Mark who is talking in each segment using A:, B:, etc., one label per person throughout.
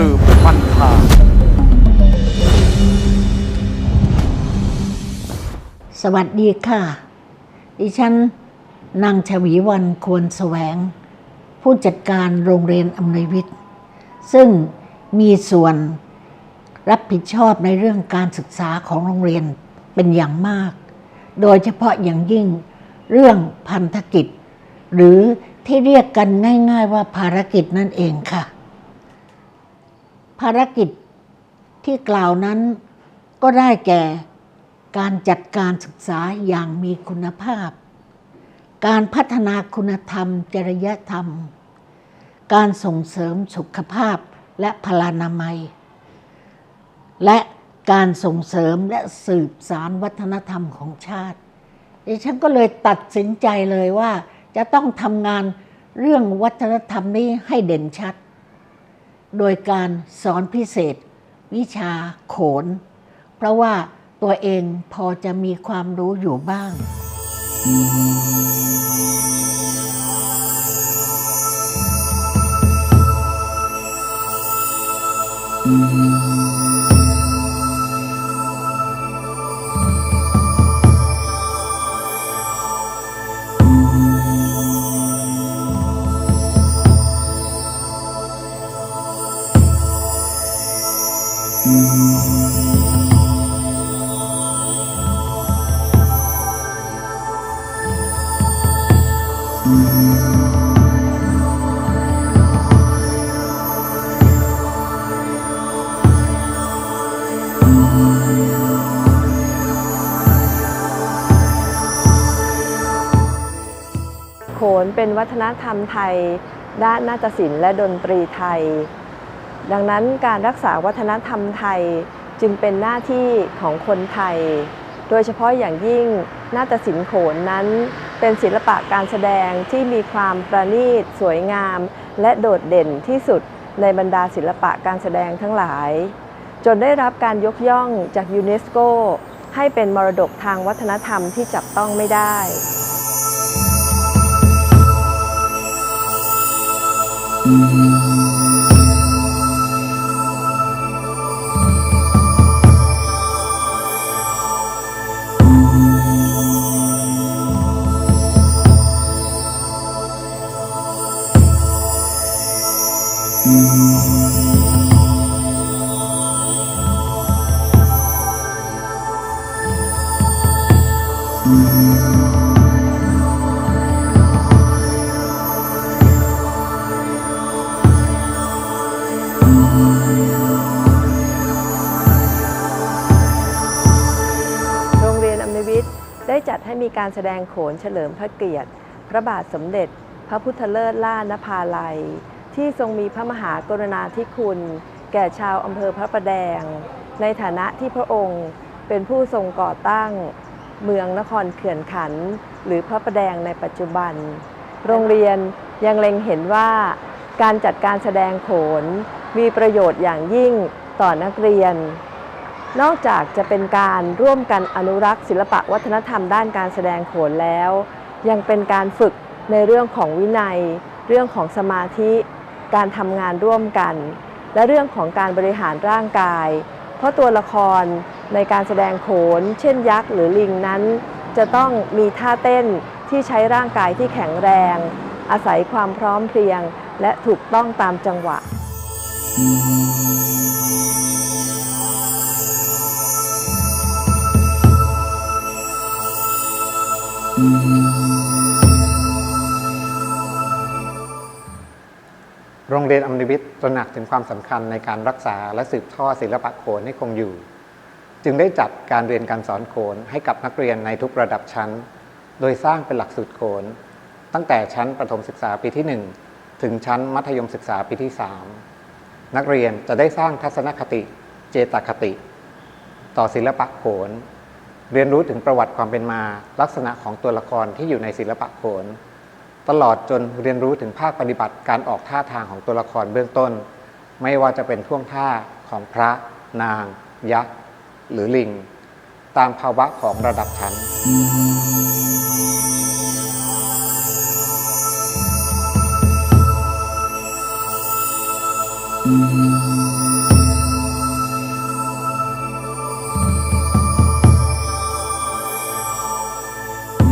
A: สืบปันทา
B: สวัสดีค่ะ ดิฉันนางชวีวันควรแสวง ผู้จัดการโรงเรียนอำนวยวิทย์ ซึ่งมีส่วนรับผิดชอบในเรื่องการศึกษาของโรงเรียนเป็นอย่างมาก โดยเฉพาะอย่างยิ่งเรื่องพันธกิจ หรือที่เรียกกันง่าย ๆ ว่าภารกิจนั่นเองค่ะ ภารกิจที่กล่าวนั้นก็ได้แก่การจัดการศึกษาอย่างมีคุณภาพ การพัฒนาคุณธรรม จริยธรรม การส่งเสริมสุขภาพและพลานามัย และการส่งเสริมและสืบสารวัฒนธรรมของชาติดิฉันก็เลยตัดสินใจเลยว่าจะต้องทำงานเรื่องวัฒนธรรมนี้ให้เด่นชัด โดยการสอนพิเศษ วิชาโขน เพราะว่าตัวเองพอจะมีความรู้อยู่บ้าง
C: โขนเป็นวัฒนธรรมไทย ด้านนาฏศิลป์และดนตรีไทย ดังนั้นการรักษาวัฒนธรรมไทยจึงเป็นหน้าที่ของคนไทย โดยเฉพาะอย่างยิ่งนาฏศิลป์โขนนั้น เป็นศิลปะการแสดงที่มีความประณีต สวยงาม และโดดเด่นที่สุดในบรรดาศิลปะการแสดงทั้งหลาย จนได้รับการยกย่องจากยูเนสโกให้เป็นมรดกทางวัฒนธรรมที่จับต้องไม่ได้โจัดให้มีการแสดงโขนเฉลิมพระเกียรติ พระบาทสมเด็จ พระพุทธเลิศล่านภาลัย ที่ทรงมีพระมหากรุณาธิคุณ แก่ชาวอำเภอพระประแดง ในฐานะที่พระองค์เป็นผู้ทรงก่อตั้ง เมืองนครเขื่อนขัน หรือพระประแดงในปัจจุบัน โรงเรียนยังเล็งเห็นว่า การจัดการแสดงโขนมีประโยชน์อย่างยิ่งต่อนักเรียน นอกจากจะเป็นการร่วมกันอนุรักษ์ศิลปะวัฒนธรรมด้านการแสดงโขนแล้ว ยังเป็นการฝึกในเรื่องของวินัย เรื่องของสมาธิ การทำงานร่วมกัน และเรื่องของการบริหารร่างกาย เพราะตัวละครในการแสดงโขน เช่นยักษ์หรือลิงนั้น จะต้องมีท่าเต้นที่ใช้ร่างกายที่แข็งแรง อาศัยความพร้อมเพรียงและถูกต้องตามจังหวะ
D: โรงเรียนอำนวยวิทย์ตระหนักถึงความสำคัญในการรักษาและสืบทอดศิลปะโขนให้คงอยู่ จึงได้จัดการเรียนการสอนโขนให้กับนักเรียนในทุกระดับชั้น โดยสร้างเป็นหลักสูตรโขน ตั้งแต่ชั้นประถมศึกษาปีที่ 1 ถึงชั้นมัธยมศึกษาปีที่ 3 นักเรียนจะได้สร้างทัศนคติ เจตคติ ต่อศิลปะโขน เรียนรู้ถึงประวัติความเป็นมา ลักษณะของตัวละครที่อยู่ในศิลปะโขน ตลอดจนเรียนรู้ถึงภาคปฏิบัติการออกท่าทางของตัวละครเบื้องต้น ไม่ว่าจะเป็นท่วงท่าของพระ นาง ยักษ์ หรือลิง ตามภาวะของระดับชั้น
A: โส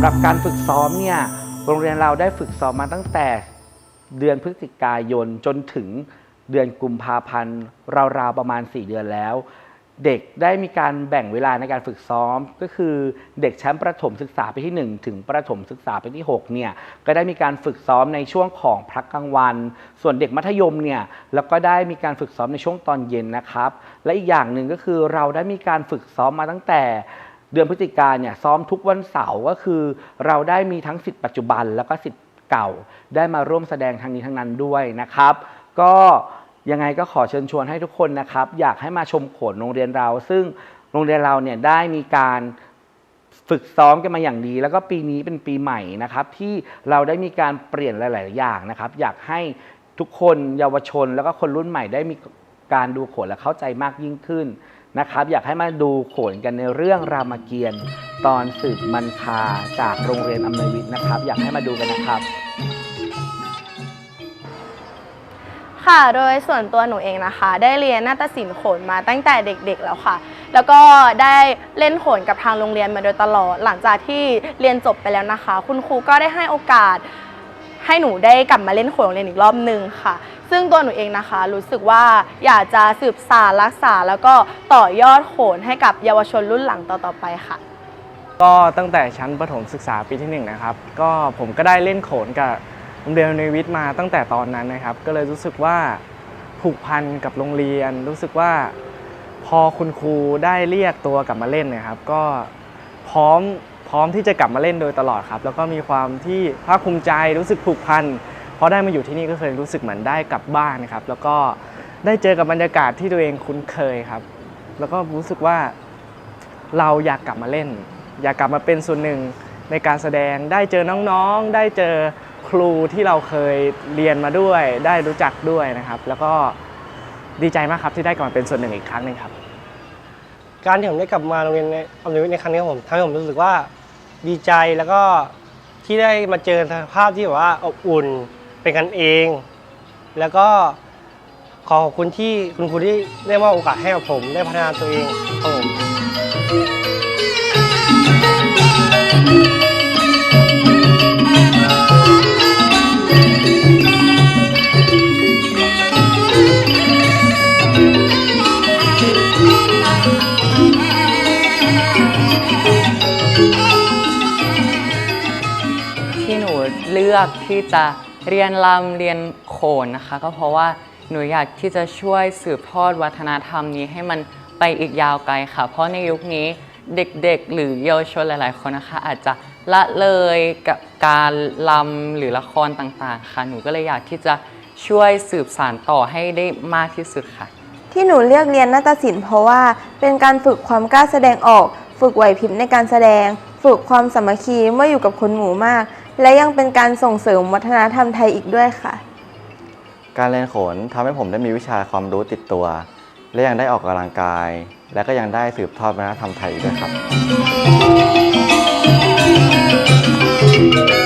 A: ำหรับการฝึกซ้อมเนี่ยโรงเรียนเราได้ฝึกซ้อมมาตั้งแต่เดือนพฤศจิกายนจนถึงเดือนกุมภาพันธ์ราวๆประมาณ 4 เดือนแล้ว เด็กได้มีการแบ่งเวลาในการฝึกซ้อม ก็คือเด็กชั้นประถมศึกษาปีที่ 1 ถึงประถมศึกษาปีที่6เนี่ยก็ได้มีการฝึกซ้อมในช่วงของพักกลางวัน ส่วนเด็กมัธยมเนี่ยแล้วก็ได้มีการฝึกซ้อมในช่วงตอนเย็นนะครับ และอีกอย่างหนึ่งก็คือเราได้มีการฝึกซ้อมมาตั้งแต่ เดือนพฤศจิกาเนี่ยซ้อมทุกวันเสาร์ก็คือ เราได้มีทั้งสิทธิ์ปัจจุบันแล้วก็สิทธิ์เก่า ได้มาร่วมแสดงทางนี้ทั้งนั้นด้วยนะครับ ก็ยังไงก็ขอเชิญชวนให้ทุกคนนะครับ อยากให้มาชมโขนโรงเรียนเรา ซึ่งโรงเรียนเราเนี่ยได้มีการฝึกซ้อมกันมาอย่างดี แล้วก็ปีนี้เป็นปีใหม่นะครับ ที่เราได้มีการเปลี่ยนหลาย ๆ อย่างนะครับ อยากให้ทุกคนเยาวชน แล้วก็คนรุ่นใหม่ได้มีการดูโขนและเข้าใจมากยิ่งขึ้น นะครับ อยากให้มาดูโขนกันในเรื่องรามเกียรติ์ตอนสืบมันคาจากโรงเรียนอำนวยวิทย์นะครับ อยากให้มาดูกันนะครับ
E: ค่ะ โดยส่วนตัวหนูเองนะคะ ได้เรียนนาฏศิลป์โขนมาตั้งแต่เด็กๆแล้วค่ะ แล้วก็ได้เล่นโขนกับทางโรงเรียนมาโดยตลอด หลังจากที่เรียนจบไปแล้วนะคะ คุณครูก็ได้ให้โอกาส ให้หนูได้กลับมาเล่นโขนโรงเรียนอีกรอบหนึ่งค่ะ ซึ่งตัวหนูเองนะคะ รู้สึกว่าอยากจะสืบสานรักษาแล้วก็ต่อยอดโขนให้กับเยาวชนรุ่นหลังต่อๆไปค่ะ
F: ก็ตั้งแต่ชั้นประถมศึกษาปีที่หนึ่งนะครับ ก็ผมก็ได้เล่นโขนกับโรงเรียนในวิทย์มาตั้งแต่ตอนนั้นนะครับ ก็เลยรู้สึกว่าผูกพันกับโรงเรียน รู้สึกว่า พอคุณครูได้เรียกตัวกลับมาเล่นนะครับ ก็พร้อม พร้อมที่จะกลับมาเล่นโดยตลอดครับ แล้วก็มีความที่ภาคภูมิใจรู้สึกผูกพันเพอได้มาอยู่ที่นี่ก็เคยรู้สึกเหมือนได้กลับบ้านนะครับ แล้วก็ได้เจอกับบรรยากาศที่ตัวเองคุ้นเคยครับ แล้วก็รู้สึกว่าเราอยากกลับมาเล่น อยากกลับมาเป็นส่วนหนึ่งในการแสดงได้เจอน้องๆ ได้เจอครูที่เราเคยเรียนมาด้วย ได้รู้จักด้วยนะครับ แล้วก็ดีใจมากครับที่ได้กลับมาเป็นส่วนหนึ่งอีกครั้งหนึงครับ
G: การที่ผมได้กลับมาโรงเรียนในอำนวยวิทย์ในครั้งนี้ผมทำให้ผมรู้สึกว่า ดีใจแล้วก็ที่ได้มาเจอสภาพที่แบบว่าอบอุ่นเป็นกันเอง แล้วก็ขอขอบคุณที่คุณครูที่ได้มอบโอกาสให้กับผมได้พัฒนาตัวเองครับผม
H: ลือกที่จะเรียนรำเรียนโขนนะคะ ก็เพราะว่าหนูอยากที่จะช่วยสืบทอดวัฒนธรรมนี้ให้มันไปอีกยาวไกลค่ะ เพราะในยุคนี้เด็กๆ หรือเยาวชนหลาย ๆ คนนะคะ อาจจะละเลยกับการรำหรือละครต่างๆ ค่ะ หนูก็เลยอยากที่จะช่วยสืบสานต่อให้ได้มากที่สุดค่ะ
I: ที่หนูเลือกเรียนนาฏศิลป์เพราะว่าเป็นการฝึกความกล้าแสดงออก ฝึกไหวพริบในการแสดง ฝึกความสามัคคีเมื่ออยู่กับคนหมู่มาก และยังเป็นการส่งเสริมวัฒนธรรมไทยอีกด้วยค่ะ
J: การเรียนโขนทำให้ผมได้มีวิชาความรู้ติดตัว และยังได้ออกกำลังกาย และก็ยังได้สืบทอดวัฒนธรรมไทยอีกด้วยครับ